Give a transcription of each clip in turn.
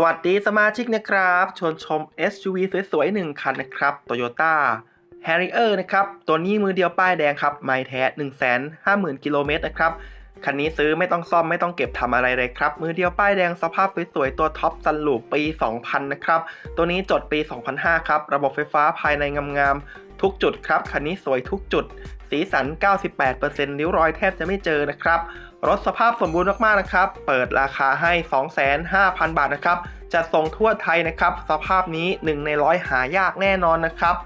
สวัสดีสมาชิกนะครับ ชวนชม SUV สวยๆหนึ่งคันนะครับ Toyota Harrier นะครับ ตัวนี้มือเดียวป้ายแดงครับ ไม่แท้ 150,000 กิโลเมตรนะครับ คันนี้ซื้อไม่ต้องซ่อมไม่ต้องเก็บทำอะไรเลยครับ มือเดียวป้ายแดงสภาพสวยๆ ตัวท็อปซันลูปปี 2000 นะครับ ตัวนี้จดปี 2005 ครับ ระบบไฟฟ้าภายในงามๆ ทุกจุดครับ คันนี้สวยทุกจุด สีสัน 98%ริ้วรอยแทบจะไม่เจอนะครับ รถสภาพสมบูรณ์มากๆนะครับ เปิดราคาให้ 25,000 บาทนะครับจัดส่งทั่วไทยนะครับ สภาพนี้ 1 ในร้อยหายากแน่นอนนะครับ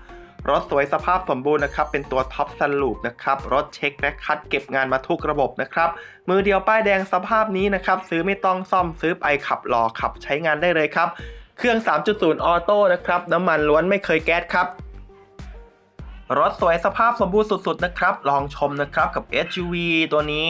รถสวยสภาพสมบูรณ์นะครับ เป็นตัวท็อปซันลูปนะครับ รถเช็คและคัดเก็บงานมาทุกระบบนะครับ มือเดียวป้ายแดงสภาพนี้นะครับ ซื้อไม่ต้องซ่อมซื้อไปขับรอขับใช้งานได้เลยครับ เครื่อง 3.0 ออโต้นะครับ น้ำมันล้วนไม่เคยแก๊สครับ รถสวยสภาพสมบูรณ์สุดๆนะครับ ลองชมนะครับกับ SUV ตัวนี้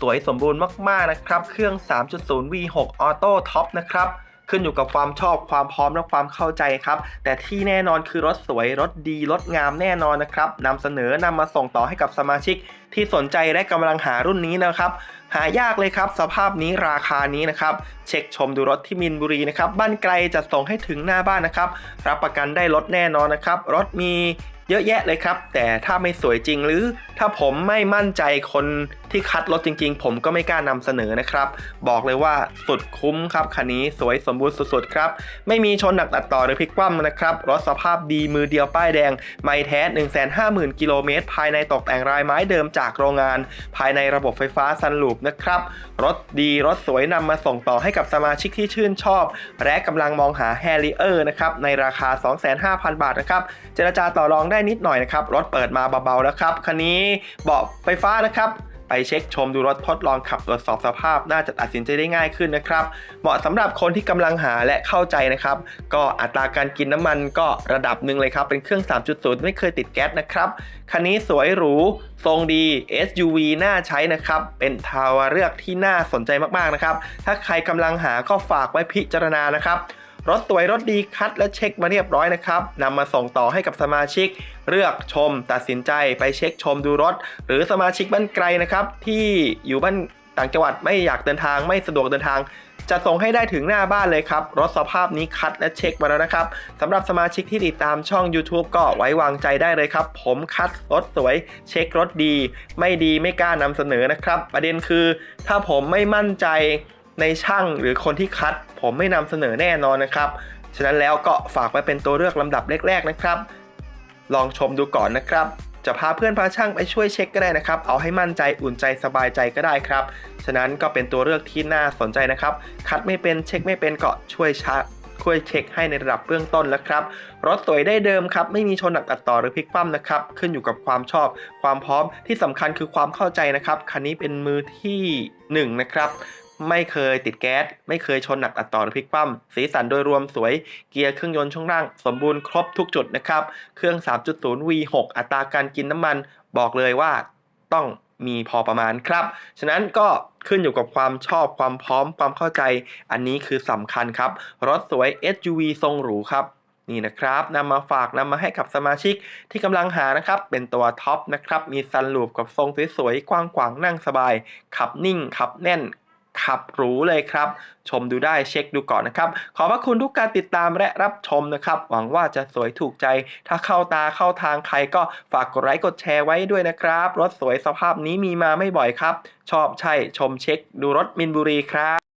สวยสมบูรณ์มากๆนะครับ เครื่อง 3.0 V6 ออโต้ท็อปนะครับขึ้นอยู่กับความชอบความพร้อมและความเข้าใจครับ แต่ที่แน่นอนคือรถสวยรถดีรถงามแน่นอนนะครับนำเสนอนำมาส่งต่อให้กับสมาชิกที่สนใจและกำลังหารุ่นนี้นะครับ หายากเลยครับ สภาพนี้ราคานี้นะครับ เช็คชมดูรถที่มินบุรีนะครับ บ้านไกลจะส่งให้ถึงหน้าบ้านนะครับ รับประกันได้รถแน่นอนนะครับ รถมี เยอะแยะเลยครับ แต่ถ้าไม่สวยจริงหรือถ้าผมไม่มั่นใจคนที่คัดรถจริง ๆ ผมก็ไม่กล้านำเสนอนะครับ บอกเลยว่าสุดคุ้มครับคันนี้สวยสมบูรณ์สุดๆครับ ไม่มีชนหนักตัดต่อหรือพลิกคว่ำนะครับ รถสภาพดีมือเดียวป้ายแดง ไม่แท้ 150,000 กิโลเมตร ภายในตกแต่งรายไม้เดิมจากโรงงาน ภายในระบบไฟฟ้าซันลูปนะครับ รถดีรถสวยนำมาส่งต่อให้กับสมาชิกที่ชื่นชอบ และกำลังมองหา Harrier นะครับในราคา 25,000 บาทนะครับเจรจาต่อรองได้นิดหน่อยนะครับรถเปิดมาเบาๆแล้วครับคันนี้เบาะไฟฟ้านะครับไปเช็คชมดูรถทดลองขับตรวจสอบสภาพ น่าจะตัดสินใจได้ง่ายขึ้นนะครับ เหมาะสำหรับคนที่กำลังหาและเข้าใจนะครับ ก็อัตราการกินน้ำมันก็ระดับหนึ่งเลยครับ เป็นเครื่อง 3.0 ไม่เคยติดแก๊สนะครับ คันนี้สวยหรู ทรงดี SUV น่าใช้นะครับ เป็นทาวเลือกที่น่าสนใจมากๆนะครับ ถ้าใครกำลังหาก็ฝากไว้พิจารณานะครับ รถสวยรถดีคัดและเช็คมาเรียบร้อยนะครับนำมาส่งต่อให้กับสมาชิก เลือกชม ตัดสินใจไปเช็คชมดูรถ หรือสมาชิกบ้านไกลนะครับที่อยู่บ้านต่างจังหวัดไม่อยากเดินทางไม่สะดวกเดินทางจะส่งให้ได้ถึงหน้าบ้านเลยครับ รถสภาพนี้คัดและเช็คมาแล้วนะครับสำหรับสมาชิกที่ติดตามช่อง YouTube ก็ไว้วางใจได้เลยครับ ผมคัดรถสวย เช็ครถดี ไม่ดีไม่กล้านำเสนอนะครับ ประเด็นคือ ถ้าผมไม่มั่นใจ ในช่างหรือคนที่คัด ผมไม่นำเสนอแน่นอนนะครับ ฉะนั้นแล้วก็ฝากไว้เป็นตัวเลือกลำดับแรกๆนะครับ ลองชมดูก่อนนะครับ จะพาเพื่อนพาช่างไปช่วยเช็คก็ได้นะครับ เอาให้มั่นใจอุ่นใจสบายใจก็ได้ครับ ฉะนั้นก็เป็นตัวเลือกที่น่าสนใจนะครับ คัดไม่เป็นเช็คไม่เป็นก็ช่วยชาช่วยเช็คให้ในระดับเบื้องต้นแล้วครับ รถสวยได้เดิมครับ ไม่มีชนหนักตัดต่อหรือพลิกคว่ำนะครับ ขึ้นอยู่กับความชอบ ความพร้อมที่สำคัญคือความเข้าใจนะครับ คันนี้เป็นมือที่หนึ่งนะครับ ไม่เคยติดแก๊ส ไม่เคยชนหนักตัดต่อหรือพลิกคว่ำสีสันโดยรวมสวยเกียร์เครื่องยนต์ช่วงล่าง สมบูรณ์ครบทุกจุดนะครับ เครื่อง 3.0 V6 อัตราการกินน้ำมัน บอกเลยว่าต้องมีพอประมาณครับ ฉะนั้นก็ขึ้นอยู่กับความชอบความพร้อมความเข้าใจ อันนี้คือสำคัญครับ รถสวย SUV ทรงหรูครับนี่นะครับนำมาฝากนำมาให้กับสมาชิกที่กำลังหานะครับ เป็นตัวท็อปนะครับ มีซันลูปกับทรงสวยๆกว้างขวางนั่งสบาย ขับนิ่ง ขับแน่น ขับหรูเลยครับ ชมดูได้เช็คดูก่อนนะครับ ขอบพระคุณทุกการติดตามและรับชมนะครับ หวังว่าจะสวยถูกใจ ถ้าเข้าตาเข้าทางใครก็ฝากกดไลค์กดแชร์ไว้ด้วยนะครับ รถสวยสภาพนี้มีมาไม่บ่อยครับ ชอบใช่ชมเช็ค ดูรถมินบุรีครับ